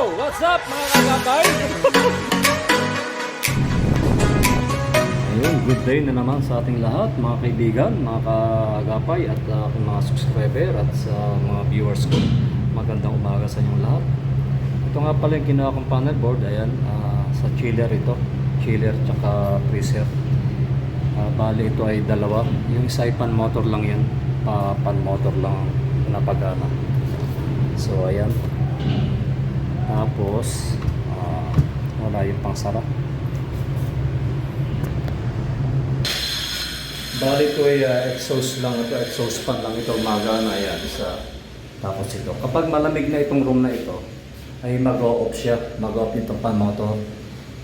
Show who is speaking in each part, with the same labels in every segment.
Speaker 1: What's up mga kagabay? Ayun, good day na naman sa ating lahat, mga kaibigan, mga kaagapay at uh, mga subscriber at sa mga viewers ko. Magandang umaga sa inyong lahat. Ito nga pala yung ginawa kong panel board, ayan, ah, sa chiller ito. Chiller tsaka freezer. Ah, bali ito ay dalawa. Yung isa ay pan motor lang yan. Pa, pan motor lang na pagana. So ayan. Tapos, ah, wala yung pangsara. Bali ito ay ah, exhaust lang ito, exhaust fan lang ito, magana yan isa. Tapos ito, kapag malamig na itong room na ito, ay mag-off siya, mag-off itong fan motor.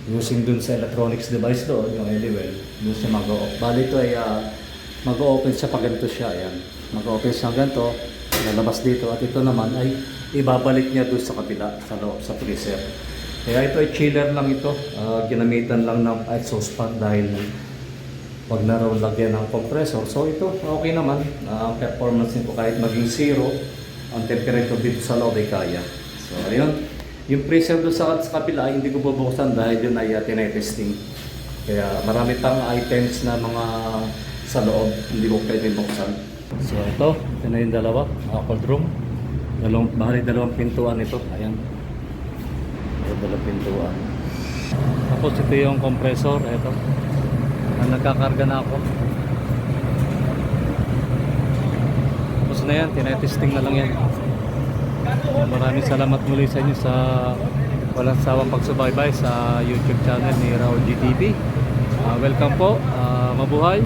Speaker 1: Using dun sa electronics device doon, yung Eliwell, dun siya mag-off. Bali ito ay ah, mag-open siya pag ganito siya, ayan. Mag-open siya ganito, lalabas dito, at ito naman ay ibabalik niya doon sa kapila, sa loob, sa freezer. Kaya ito ay chiller lang ito, ah, ginamitan lang ng exhaust fan dahil wag na raw lagyan ng compressor. So ito, okay naman. Ang performance nito kahit maging zero, ang temperature dito sa loob ay kaya. So ayun, yung freezer doon sa, sa kapila ay hindi ko bubuksan dahil yun ay uh, tinetesting. Kaya marami pang items na mga sa loob, hindi ko pwede buksan. So ito, ito na yung dalawa, mga cold room. Dalawang, bahali dalawang pintuan ito. Ayan. Ito dalawang pintuan. Tapos ito yung compressor, ito. Ah, nagkakarga na ako. Tapos na yan, tinetesting na lang yan. Maraming salamat muli sa inyo sa walang sawang pagsubaybay sa YouTube channel ni Raul GTV. Ah, welcome po, Ah, mabuhay.